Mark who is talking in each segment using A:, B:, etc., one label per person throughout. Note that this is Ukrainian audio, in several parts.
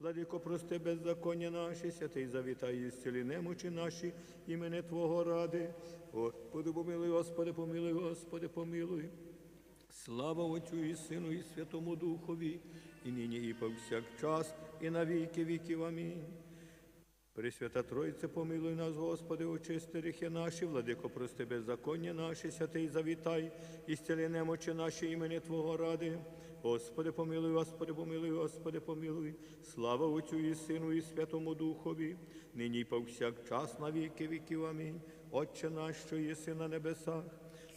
A: Владико, прости беззаконня наші, святий завітай і зціли немочі наші, імени Твого ради. Господи, помилуй, Господи, помилуй, Господи, помилуй. Слава Отцю і Сину, і Святому Духові, і нині, і повсякчас, і на віки віків. Амінь. Пресвята Тройце, помилуй нас, Господи, очисти гріхи наші, владико, прости беззаконня наші, святий завітай, і стіли немочі наші імені Твого ради. Господи, помилуй, Господи, помилуй, Господи, помилуй. Слава Отцю і Сину, і Святому Духові, нині повсякчас на віки віків. Амінь. Отче наш, що єси на небесах,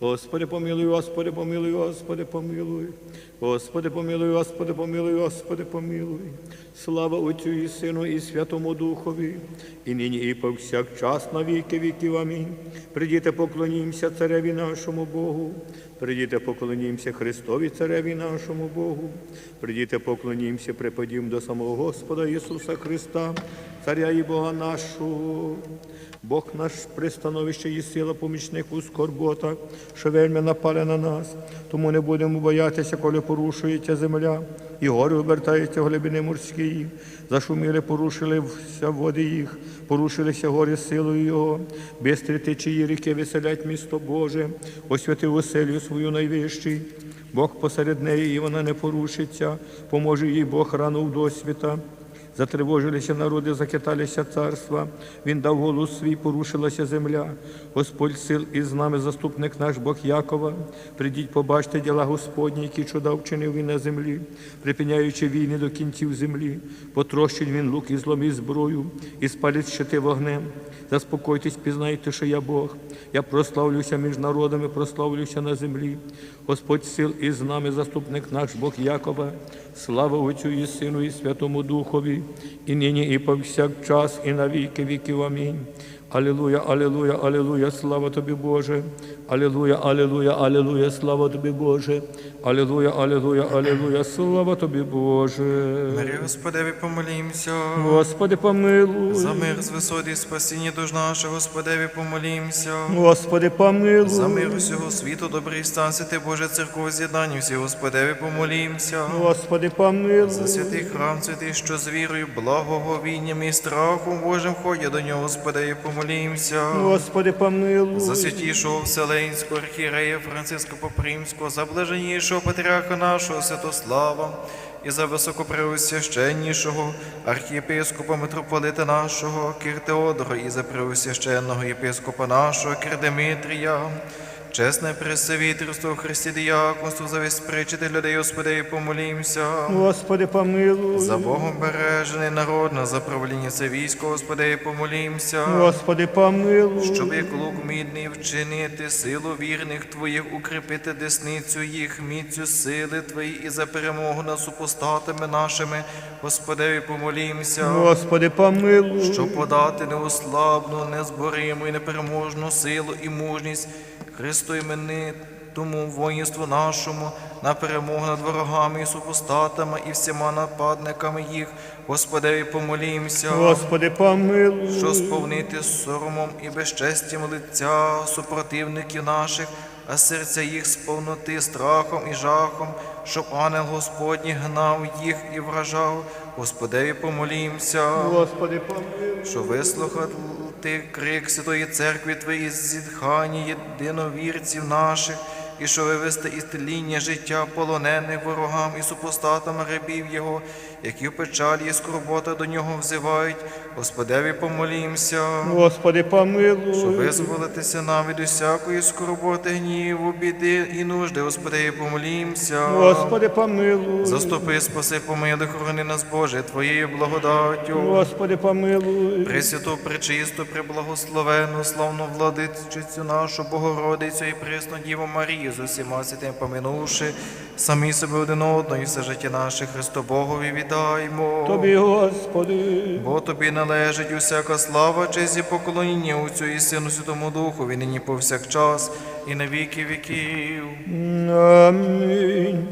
A: Господи, помилуй, Господи, помилуй, Господи, помилуй. Господи, помилуй, Господи, помилуй, Господи, помилуй. Слава Отцю і Сину, і Святому Духові, і нині, і повсякчас на віки віків. Амінь. Придіте, поклонімося цареві нашому Богу. Придіте, поклонімося Христові Цареві нашому Богу. Придіте, поклонімося, припадім до самого Господа Ісуса Христа, Царя і Бога нашого. Бог наш пристановище і сила помічник у скорботах, що вельми напали на нас. Тому не будемо боятися, коли порушується земля, і гори обертаються глибини морські. Зашуміли, порушилися води їх, порушилися гори силою Його. Бистрі течії ріки веселять місто Боже, освятив оселю свою найвищий. Бог посеред неї, і вона не порушиться, поможе їй Бог рано в досвіта. Затривожилися народи, закиталися царства. Він дав голос свій, порушилася земля. Господь сил із нами, заступник наш Бог Якова. Придіть, побачте діла Господні, які чуда вчинив він на землі, припиняючи війни до кінців землі. Потрощить він лук і зломить зброю, і спалить щити вогнем. Заспокойтесь, пізнайте, що я Бог. Я прославлюся між народами, прославлюся на землі. Господь сил із нами, заступник наш Бог Якова. Слава Отцю і Сину, і Святому Духові, і нині, і повсякчас, і на віки віків. Амінь. Алілуя, алілуя, алілуя, слава тобі, Боже. Алілуя, алілуя, алілуя, слава тобі, Боже. Алілуя, алілуя, алілуя, слава тобі, Боже.
B: Мирі Господеві помолімся.
A: Господи, помилуй.
B: За мир з висоти і спасіння душ наших, Господеві помолімся.
A: Господи, помилуй.
B: За мир усього світу, добрий стан, святи Боже, церков з'єднання, всі Господеві помолімся.
A: Господи, помилуй.
B: За святий храм, святий, що з вірою, благоговінням і страхом Божим ходять до нього, Господеві помолімся.
A: Господи, помилуй.
B: За святішого Вселенського архієрея Франциска Попримського, за блаженнішого патріарха нашого Святослава і за високопреосвященнішого архієпископа митрополита нашого Кир Теодора і за преосвященного єпископа нашого Кир Димитрія, чесне пресвітерство Христі діяконство, за весь причити людей, Господи, помолімся.
A: Господи, помилуй.
B: За Богом бережений народ, на заправління це військо, Господи, помолімся.
A: Господи, помилуй.
B: Щоб як лук мідний вчинити силу вірних Твоїх, укріпити десницю їх, міцю сили Твої і за перемогу над супостатами нашими, Господеві помолімся,
A: Господи, помилуй.
B: щоб подати неослабну, незбориму і непереможну силу і мужність Христу іменитому воїнству нашому на перемогу над ворогами і супостатами і всіма нападниками їх, Господеві помолімся
A: Господи, помилуй.
B: що сповнити соромом і безчестям лиця супротивників наших, а серця їх сповнити страхом і жахом, щоб ангел Господній гнав їх і вражав. Господеві помолімся,
A: Господи, помилуй.
B: що вислухати крик Святої Церкви Твої зітхання єдиновірців наших, і що вивести із тління життя полонених ворогам і супостатам рабів Його, які в печалі і скорбота до нього взивають. Господеві помолімся.
A: Господи, помилуй.
B: Щоб визволитися нам від усякої скорботи, гніву, біди і нужди, Господи, помолімся.
A: Господи, помилуй.
B: Заступи, спаси, помили, хорони нас, Боже, Твоєю благодаттю.
A: Господи, помилуй.
B: Пресвяту, пречисту, преблагословену, славну владичицю нашу Богородицю і пресну Діву Марію з усіма святим поминувши, самі себе один одного і все життя наше Христо Богові віддаймо.
A: Тобі, Господи.
B: Бо тобі належить усяка слава, честь і поклоніння Отцю і Сину Святому Духові, нині повсякчас і на віки віків.
A: Амінь.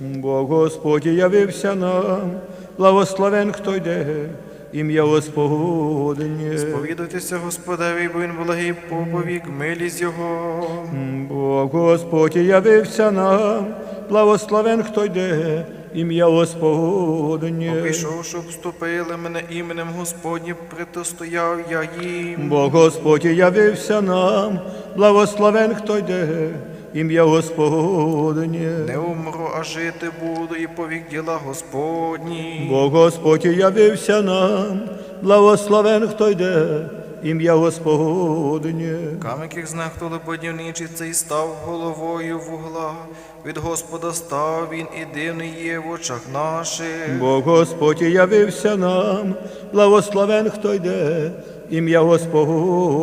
A: Бо Господь явився нам, благословен, хто йде, ім'я Господнє.
B: Сповідуйтеся Господеві, бо він благий поповік, милість Його.
A: Бо Господь явився нам, благословен, хто йде, ім'я Господнє.
B: Щоб вступили мене іменем Господнім, притостояв я їм.
A: Бо Господь явився нам, благословен, хто йде, ім'я Господнє.
B: Не умру, а жити буду, і повік діла Господні.
A: Бо Господь явився нам, благословен, хто йде, ім'я Господнє.
B: Камик, як знахтули будівничий, цей став головою вугла. Від Господа став він і дивний є в очах наших.
A: Бо Господь явився нам, благословен, хто йде, ім'я Господнє.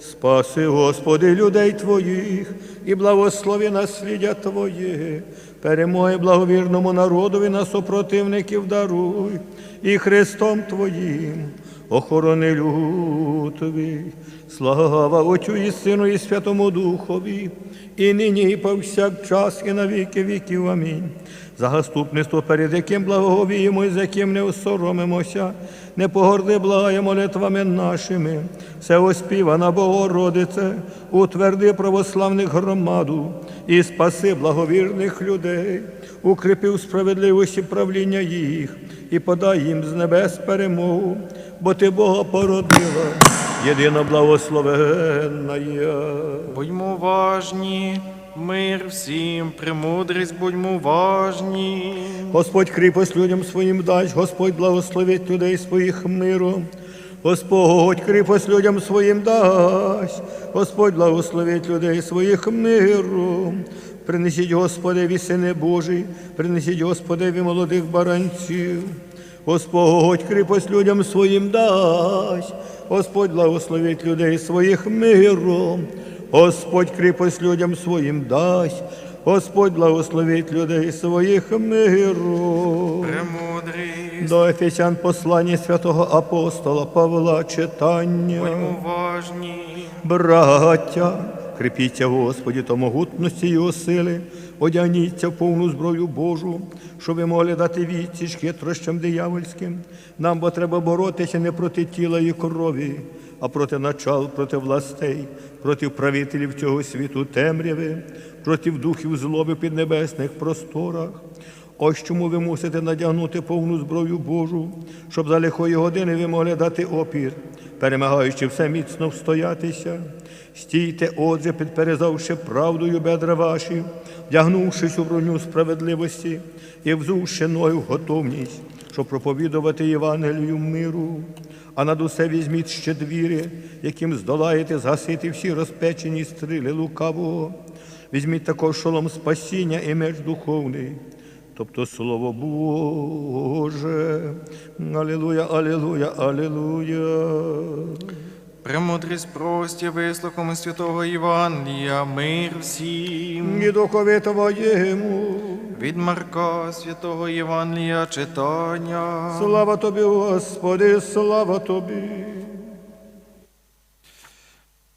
A: Спаси, Господи, людей Твоїх, і благослови наслідя Твоє, перемоги благовірному народові на супротивників даруй, і Христом Твоїм охорони люд Твій. Слава Отцю і Сину, і Святому Духові, і нині, і повсякчас, і на віки віків. Амінь. За заступництво, перед яким благоговіємо і з яким не осоромимося, не погорди благає молитвами нашими, все оспівана Богородице, утверди православних громаду і спаси благовірних людей, укріпи у справедливості правління їх і подай їм з небес перемогу, бо ти Бога породила, єдина благословенна.
B: Будьмо уважні, мир всім, премудрість, будьмо уважні.
A: Господь кріпость людям своїм дасть, Господь благословить людей своїх миром. Господь кріпость людям своїм дасть, Господь благословить людей своїх миром. Принесіть Господеві сини Божий, принесіть Господеві молодих баранців. Господь кріпость людям своїм дасть, Господь благословить людей своїх миром. Господь кріпость людям своїм дасть, Господь благословить людей своїх миром.
B: Премудрість,
A: До Ефесян послання святого апостола Павла читання.
B: будьмо уважні.
A: Браття, крепіться, Господі, та могутності його сили, одягніться в повну зброю Божу, щоб ви могли дати відсіч хитрощам диявольським. Нам бо треба боротися не проти тіла і крові, а проти начал, проти властей, проти правителів цього світу темряви, проти духів злоби в піднебесних просторах. Ось чому ви мусите надягнути повну зброю Божу, щоб за лихої години ви могли дати опір, перемагаючи все міцно встоятися. Стійте, отже, підперезавши правдою бедра ваші, вдягнувшись у броню справедливості і взувши ною готовність, щоб проповідувати Євангелію миру. А над усе візьміть ще двіри, яким здолаєте згасити всі розпечені стріли лукавого. Візьміть також шолом спасіння і меч духовний, тобто Слово Боже. Алілуя, алілуя, алілуя.
B: Премудрість прості, вислухом святого Євангелія, мир всім.
A: І духові Твоєму.
B: Від Марка святого Євангелія читання.
A: Слава Тобі, Господи, слава Тобі.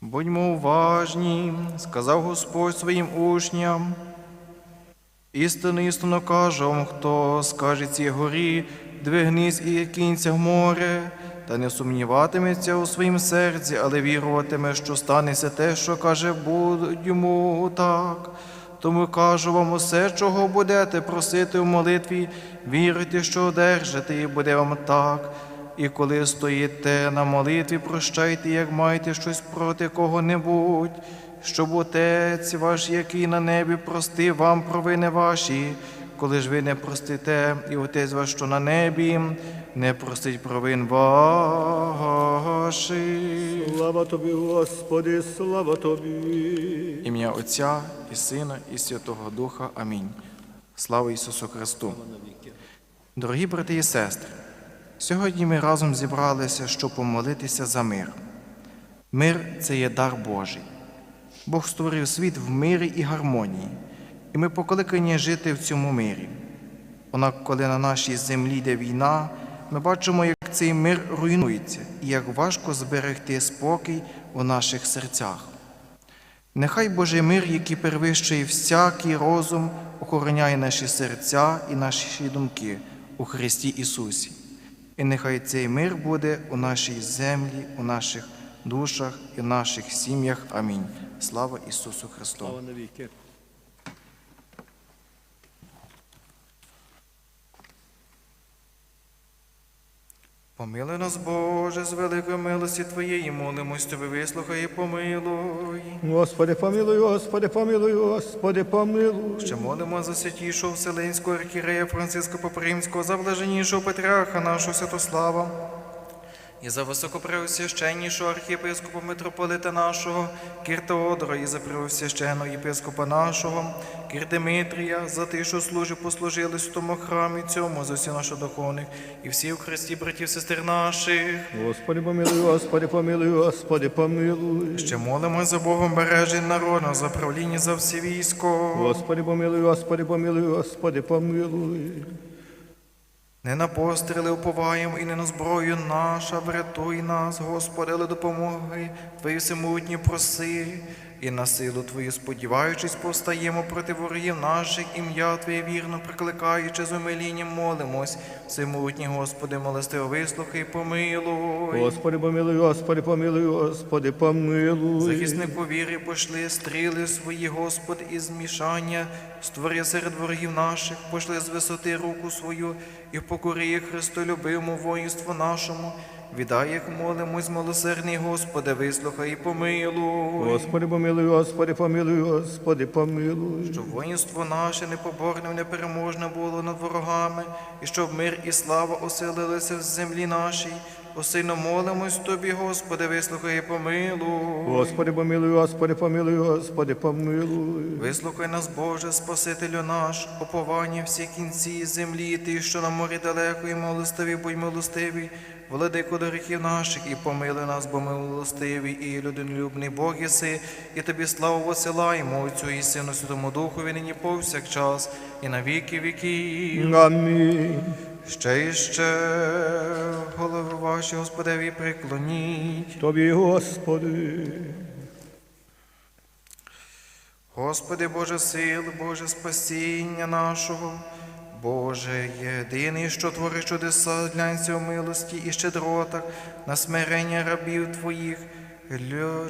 B: Будьмо уважні, сказав Господь своїм учням. Істинно, істинно кажу вам, хто скаже цій горі, двигнись і кінця в море, та не сумніватиметься у своїм серці, але віруватиме, що станеться те, що каже будь йому так. Тому кажу вам усе, чого будете просити в молитві, віруйте, що одержите, і буде вам так. І коли стоїте на молитві, прощайте, як маєте щось проти кого-небудь, щоб Отець ваш, який на небі, простив вам провини ваші, коли ж ви не простите, і Отець ваш, що на небі, не простить провин ваших.
A: Слава тобі, Господи, слава тобі.
B: Ім'я Отця і Сина, і Святого Духа. Амінь. Слава Ісусу Христу. Дорогі брати і сестри, сьогодні ми разом зібралися, щоб помолитися за мир. Мир це є дар Божий. Бог створив світ в мирі і гармонії, і ми покликані жити в цьому мирі. Однак, коли на нашій землі йде війна, ми бачимо, як цей мир руйнується і як важко зберегти спокій у наших серцях. Нехай Божий мир, який перевищує всякий розум, охороняє наші серця і наші думки у Христі Ісусі. І нехай цей мир буде у нашій землі, у наших душах і в наших сім'ях. Амінь. Слава Ісусу Христу! Помилуй нас, Боже, з великої милості Твоєї, молимось Тобі, вислухай і помилуй.
A: Господи, помилуй, Господи, помилуй, Господи, помилуй.
B: Ще молимо за святішого Вселенського архірея Франциска Попримського, за блаженнішого патріарха нашого Святослава, і за високопреосвященнішого архієпископа митрополита нашого Кір Теодора, і за преосвященного єпископа нашого Кір Димитрія, за тих, що служив, послужили в тому храмі цьому, за всі наші духовних, і всі в Христі, братів, сестер наших.
A: Господи, помилуй, Господи, помилуй, Господи, помилуй.
B: Ще молимо за Богом бережень народу, за правління за всі військо.
A: Господи, помилуй, Господи, помилуй, Господи, помилуй.
B: Не на постріли уповаємо і не на зброю наша, врятуй нас, Господи, але допомоги Твої всемутні проси, і на силу Твою сподіваючись, повстаємо проти ворогів наших, ім'я Твоє вірно прикликаючи з умилінням молимось. Всемогутній Господи, милостиво вислухай, помилуй.
A: Господи, помилуй, Господи, помилуй, Господи, помилуй.
B: Захисник по вірі пошли стріли свої, Господи, із змішання, створи серед ворогів наших, пошли з висоти руку свою і покори Христолюбивому воїнству нашому. Віддай, як молимось, милосердний Господи, вислухай і помилуй.
A: Господи, помилуй, Господи, помилуй, Господи, помилуй.
B: Щоб воїнство наше непоборне, непереможне було над ворогами, і щоб мир і слава оселилися в землі нашій. Осильно молимось Тобі, Господи, вислухай і помилуй.
A: Господи, помилуй, Господи, помилуй, Господи, помилуй.
B: Вислухай нас, Боже, Спасителю наш, оповання всі кінці землі, ти, що на морі далеко, і милостиві, будь милостиві, владико до гріхів наших, і помили нас, бо ми милостиві, і людинолюбний Бог єси, і тобі славу посилаємо, Отцю і Сину Святому Духові, нині повсякчас, і на віки віків.
A: Амінь.
B: Ще і ще голови ваші, Господеві, приклоніть.
A: Тобі, Господи.
B: Господи Боже сил, Боже спасіння нашого, Боже єдиний, що твориш чудеса глянься у милості і щедротах на смирення рабів Твоїх.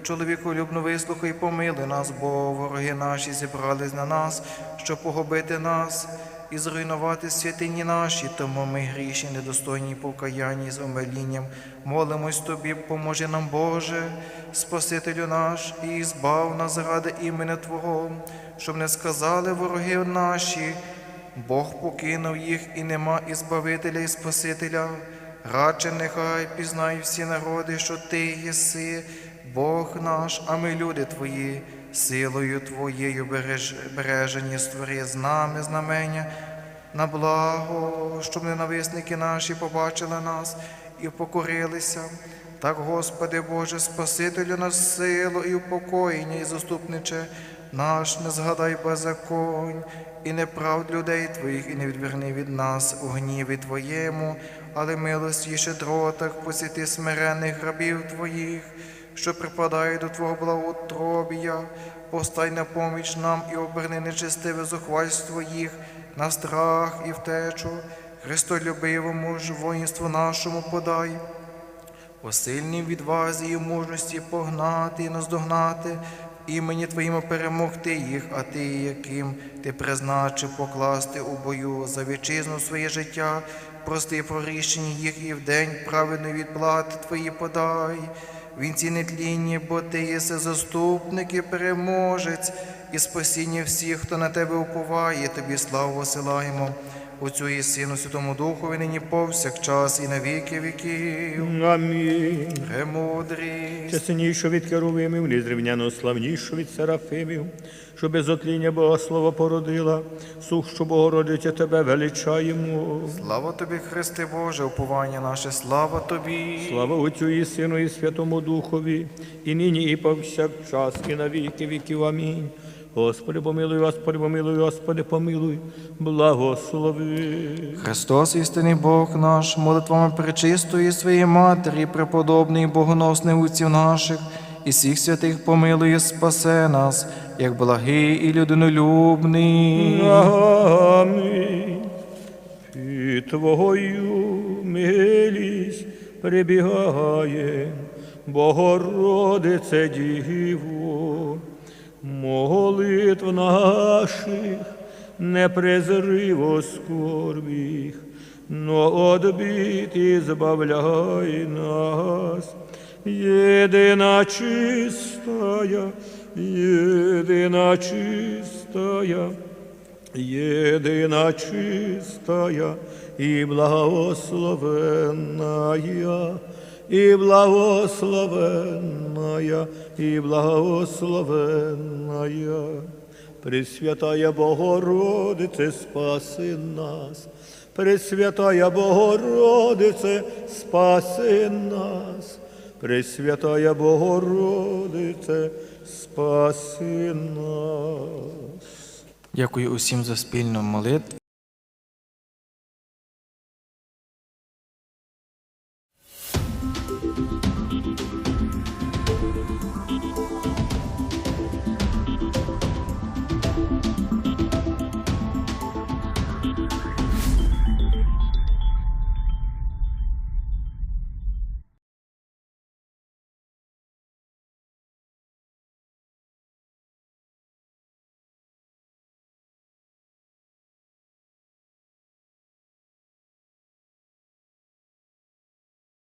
B: Чоловіку любно вислухай, помили нас, бо вороги наші зібрались на нас, щоб погубити нас і зруйнувати святині наші, тому ми гріші, недостойні покаяння з омелінням. Молимось Тобі, поможи нам, Боже, Спасителю наш, і збав нас заради імені Твого, щоб не сказали вороги наші, Бог покинув їх і нема і Збавителя, і Спасителя. Радше нехай пізнають всі народи, що Ти єси, Бог наш, а ми люди Твої, силою Твоєю береж, бережені створи з нами знамення на благо, щоб ненависники наші побачили нас і покорилися. Так, Господи Боже, Спасителю наш силу і упокоєння, і заступниче наш, не згадай беззаконь і неправд людей Твоїх, і не відверни від нас у гніві Твоєму, але милості і щедротах посіти смирених рабів Твоїх, що припадає до Твого благоутробія, постай на поміч нам і оберни нечестиве зухвальство їх на страх і втечу, Христолюбивому ж воїнству нашому подай. У сильній відвазі і мужності погнати і наздогнати, імені Твоїм перемогти їх, а ти, яким ти призначив покласти у бою за вітчизну своє життя, прости проріщені їх і в день праведної відплати Твої подай. Вінці нетлінні, бо ти єси заступник і переможець, і спасіння всіх, хто на тебе уповає, тобі славу осилаємо. Отцю і Сину, Святому Духові, нині повсякчас і на віки віків.
A: Амінь.
B: Премудрість.
A: Чеснішу від керувимів, незрівняно славнішу від серафимів, що без отління Богослова породила, сущу Богородиця тебе величаємо.
B: Слава тобі, Христе Боже, уповання наше, слава тобі.
A: Слава Отцю і Сину, і Святому Духові, і нині, і повсякчас, і на віки віків. Амінь. Господи, помилуй, Господи, помилуй, Господи, помилуй, благослови.
B: Христос, істинний Бог наш, молитвами пречистої своєї Матері, преподобний богоносний отців наших, і всіх святих помилуй і спасе нас, як благий і людинолюбний.
A: Амінь. І Твою милість прибігає, Богородице Діво, молитв наших не презриво скорбіх, но одбит збавляй нас. Єдина чистая, єдина чистая, Єдина чистая і благословенная, і благословенная, і благословенная. Пресвятая Богородице, спаси нас. Пресвятая Богородице, спаси нас. Пресвятая Богородице, спаси нас.
B: Дякую усім за спільну молитву.